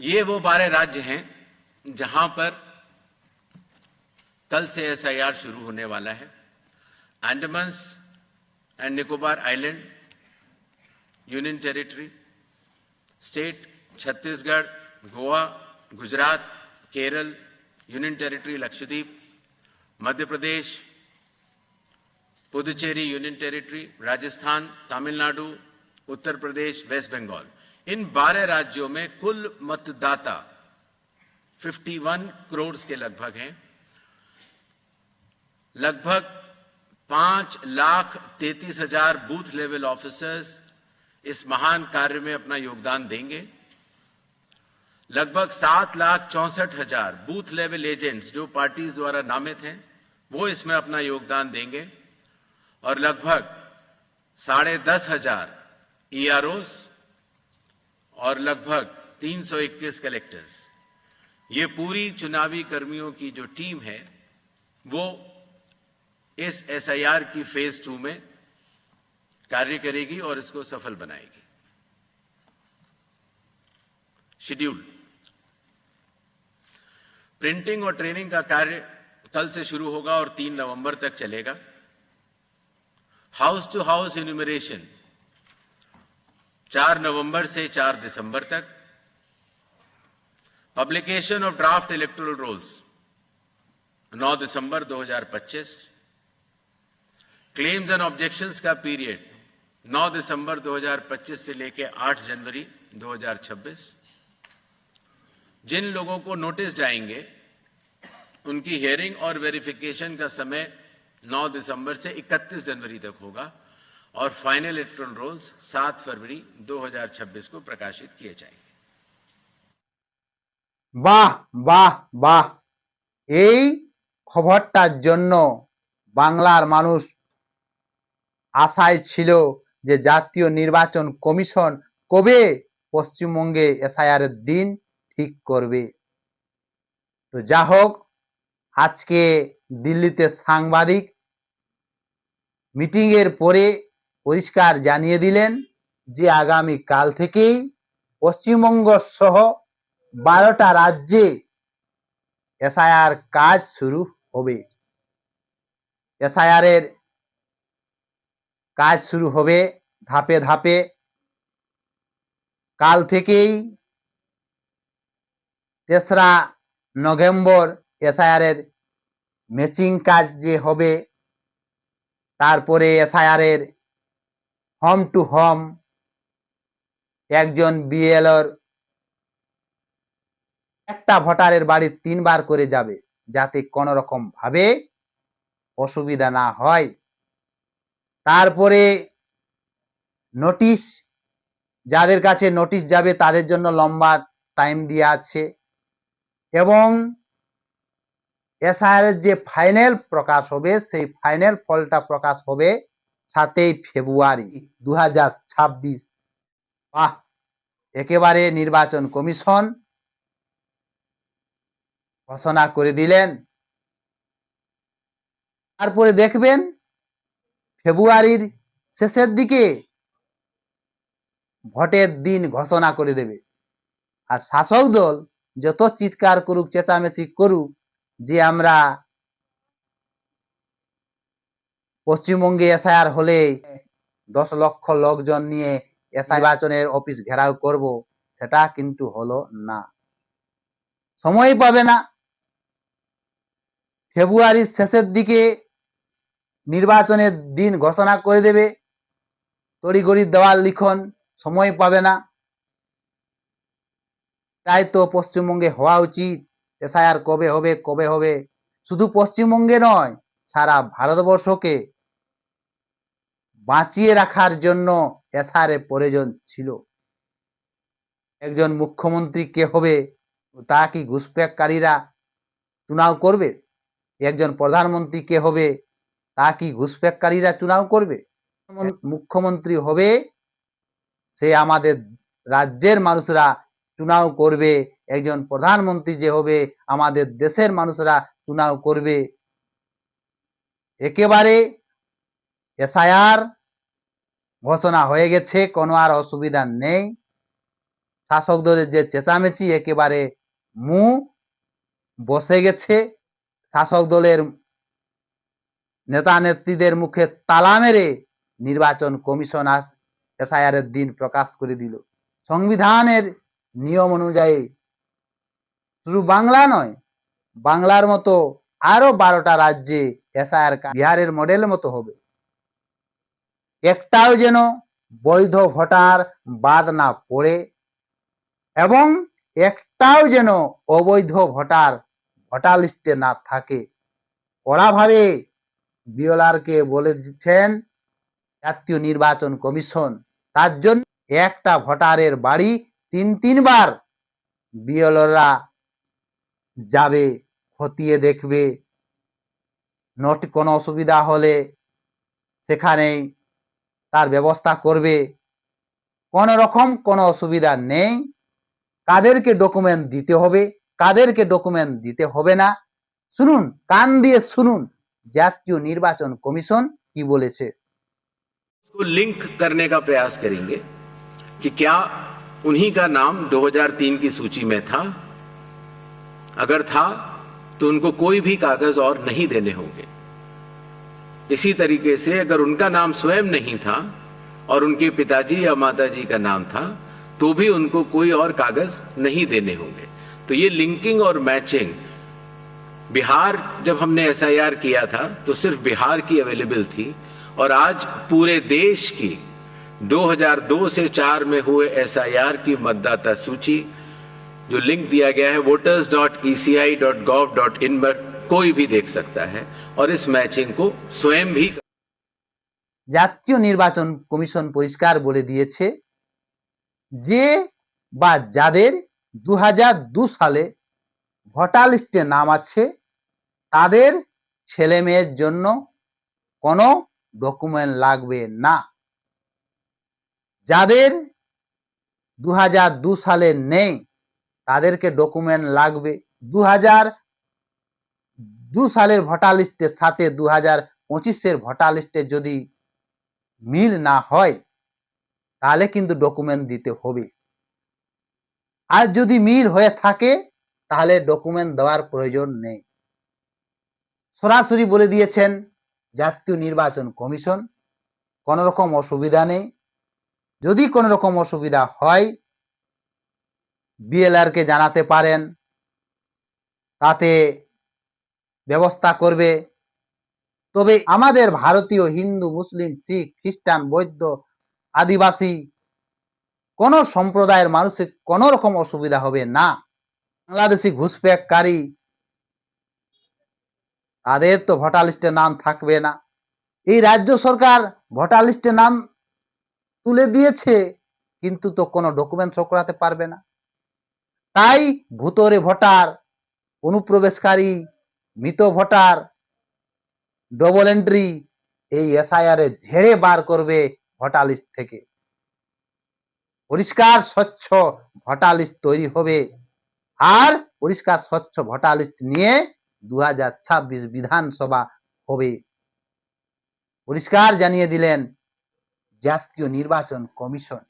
ये वो बारह राज्य हैं जहाँ पर कल से एसआईआर शुरू होने वाला है। Andaman and Nicobar island, union territory, state, Chhattisgarh, Goa, Gujarat, Kerala, union territory, Lakshadweep, Madhya Pradesh, Puducherry union territory, Rajasthan, Tamil Nadu, Uttar Pradesh, west Bengal. इन 12 राज्यों में कुल मतदाता 51 करोड़ के लगभग हैं। लगभग पाँच लाख तैतीस हज़ार बूथ लेवल ऑफिसर्स इस महान कार्य में अपना योगदान देंगे। लगभग सात लाख चौसठ हज़ार बूथ लेवल एजेंट्स जो पार्टीज़ द्वारा नामित हैं, वो इसमें अपना योगदान देंगे। और लगभग साढ़े दस हज़ार ईआरओस और लगभग 321 कलेक्टर्स ये पूरी चुनावी कर्मियों की जो टीम है, वो इस एसआईआर की फ़ेज़ टू में कार्य करेगी और इसको सफल बनाएगी। शेड्यूल प्रिंटिंग और ट्रेनिंग का कार्य कल से शुरू होगा और तीन नवंबर तक चलेगा। हाउस टू हाउस इन्यूमरेशन चार नवंबर से चार दिसंबर तक। Publication of draft electoral rolls 9 December 2025 claims and objections का पीरियड 9 दिसंबर 2025 से लेकर 8 जनवरी 2026 जिन लोगों को नोटिस जाएँगे, उनकी हियरिंग और वेरिफिकेशन का समय 9 दिसंबर से 31 जनवरी तक होगा। और फाइनल इलेक्ट्रॉन रोल्स 7 फरवरी 2026 को प्रकाशित किए जाएंगे বাহ বাহ বাহ এই খবরটার জন্য বাংলার মানুষ আশায় ছিল যে জাতীয় নির্বাচন কমিশন কবে পশ্চিমবঙ্গে এসআইআর এর দিন ঠিক করবে তো যা হোক আজকে দিল্লিতে সাংবাদিক মিটিং এর পরে পরিষ্কার জানিয়ে দিলেন যে আগামী কাল থেকেই পশ্চিমবঙ্গ সহ বারোটা রাজ্যে এসআইআর কাজ শুরু হবে। এসআইআর এর কাজ শুরু হবে ধাপে ধাপে। কাল থেকেই তেসরা নভেম্বর এসআইআর এর ম্যাচিং কাজ যে হবে, তারপরে এসআইআর এর হোম টু হোম, একজন বিএলওর একটা ভোটারের বাড়ি তিনবার করে যাবে যাতে কোনো রকম ভাবে অসুবিধা না হয়। তারপরে নোটিশ, যাদের কাছে নোটিশ যাবে তাদের জন্য লম্বা টাইম দিয়ে আছে এবং এসআইআর যে ফাইনাল প্রকাশ হবে, সেই ফাইনাল ফলটা প্রকাশ হবে সাতই ফেব্রুয়ারি দু হাজার ছাব্বিশ। বাহ! একেবারে নির্বাচন কমিশন ঘোষণা করে দিলেন। তারপরে দেখবেন ফেব্রুয়ারির শেষের দিকে ভোটের দিন ঘোষণা করে দেবে। আর শাসক দল যত চিৎকার করুক, চেঁচামেচি করুক, যে আমরা পশ্চিমবঙ্গে এসআইআর হলে দশ লক্ষ লোকজন নিয়ে এসআই নির্বাচনের অফিস ঘেরাও করব সেটা কিন্তু হলো না। সময় পাবে না। ফেব্রুয়ারির শেষের দিকে নির্বাচনের দিন ঘোষণা করে দেবে। তড়িগড়ি দেওয়াল লিখন সময় পাবে না। তাই তো পশ্চিমবঙ্গে হওয়া উচিত। এসআইআর কবে হবে কবে হবে? শুধু পশ্চিমবঙ্গে নয় সারা ভারতবর্ষকে বাঁচিয়ে রাখার জন্য এসআর প্রয়োজন ছিল। একজন মুখ্যমন্ত্রী কে হবে, তা কি ঘুষপ্যাককারীরা চুনাও করবে? একজন প্রধানমন্ত্রী কে হবে, তা কি ঘুষপ্যাককারীরা চুনাও করবে? মুখ্যমন্ত্রী হবে, সে আমাদের রাজ্যের মানুষরা চুনাও করবে। একজন প্রধানমন্ত্রী যে হবে, আমাদের দেশের মানুষরা চুনাও করবে। একেবারে এসআইআর ঘোষণা হয়ে গেছে, কোনো আর অসুবিধা নেই। শাসক দলের যে চেঁচামেচি একেবারে মু বসে গেছে। শাসক দলের নেতা নেত্রীদের মুখে তালা মেরে নির্বাচন কমিশন এসআইআর এর দিন প্রকাশ করে দিল। সংবিধানের নিয়ম অনুযায়ী শুধু বাংলা নয়, বাংলার মতো আরও বারোটা রাজ্যে এসআইআর বিহারের মডেলের মতো হবে। একটাও যেন বৈধ ভোটার বাদ না পড়ে এবং একটাও যেন অবৈধ ভোটার ভোটার লিস্টে না থাকে। কড়াভাবে বিওলারকে বলে দিচ্ছেন, জাতীয় নির্বাচন কমিশন, তার জন্য একটা ভোটারের বাড়ি তিন তিনবার বিওলরা যাবে, খতিয়ে দেখবে। নট কোনো অসুবিধা হলে সেখানেই তার ব্যবস্থা করবে কোন রকম কোনো অসুবিধা নেই কাদেরকে ডকুমেন্ট দিতে হবে কাদেরকে ডকুমেন্ট দিতে হবে না শুনুন কান দিয়ে শুনুন জাতীয় নির্বাচন কমিশন কি বলেছে उसको लिंक करने का प्रयास करेंगे कि क्या उन्हीं का नाम 2003 की सूची में था अगर था तो उनको कोई भी कागज और नहीं देने होंगे इसी तरीके से अगर उनका नाम स्वयं नहीं था और उनके पिताजी या माताजी का नाम था तो भी उनको कोई और कागज़ नहीं देने होंगे। तो ये लिंकिंग और मैचिंग, बिहार जब हमने एसआईआर किया था तो सिर्फ़ बिहार की अवेलेबल थी और आज पूरे देश की 2002 से 4 में हुए एसआईआर की मतदाता सूची, जो लिंक दिया गया है voters dot ECI dot gov dot in पर कोई भी देख सकता है और इस मैचिंग को स्वयं भी জাতীয় নির্বাচন কমিশন পরিষ্কার বলে দিয়েছে যে বা যাদের দু সালে ভোটার লিস্টে নাম আছে তাদের ছেলে মেয়ের জন্য কোনো ডকুমেন্ট লাগবে না যাদের দু সালে নেই তাদেরকে ডকুমেন্ট লাগবে দু দু সালের ভোটার লিস্টের সাথে দু হাজার পঁচিশের ভোটার লিস্টে যদি মিল না হয়, তাহলে কিন্তু ডকুমেন্ট দিতে হবে। আর যদি মিল হয়ে থাকে, তাহলে ডকুমেন্ট দেওয়ার প্রয়োজন নেই। সরাসরি বলে দিয়েছেন জাতীয় নির্বাচন কমিশন কোনো রকম অসুবিধা নেই। যদি কোনো রকম অসুবিধা হয় বিএলআর কে জানাতে পারেন। তাতে ব্যবস্থা করবে। তবে আমাদের ভারতীয় হিন্দু, মুসলিম, শিখ, খ্রিস্টান, বৌদ্ধ, আদিবাসী কোন সম্প্রদায়ের মানুষের কোন রকম অসুবিধা হবে না। বাংলাদেশি ঘুষপেককারী তাদের তো ভোটার লিস্টে নাম থাকবে না। এই রাজ্য সরকার ভোটার লিস্টে নাম তুলে দিয়েছে, কিন্তু তো কোনো ডকুমেন্ট শো করাতে পারবে না। তাই ভূতরে ভোটার, অনুপ্রবেশকারী মৃত ভোটার ডবল এন্ট্রি এই এসআইআর ঝেড়ে বার করবে ভোটার লিস্ট থেকে। পরিষ্কার, স্বচ্ছ ভোটার লিস্ট তৈরি হবে। আর পরিষ্কার, স্বচ্ছ ভোটার লিস্ট নিয়ে দু হাজার ছাব্বিশ বিধানসভা হবে। পরিষ্কার জানিয়ে দিলেন জাতীয় নির্বাচন কমিশন।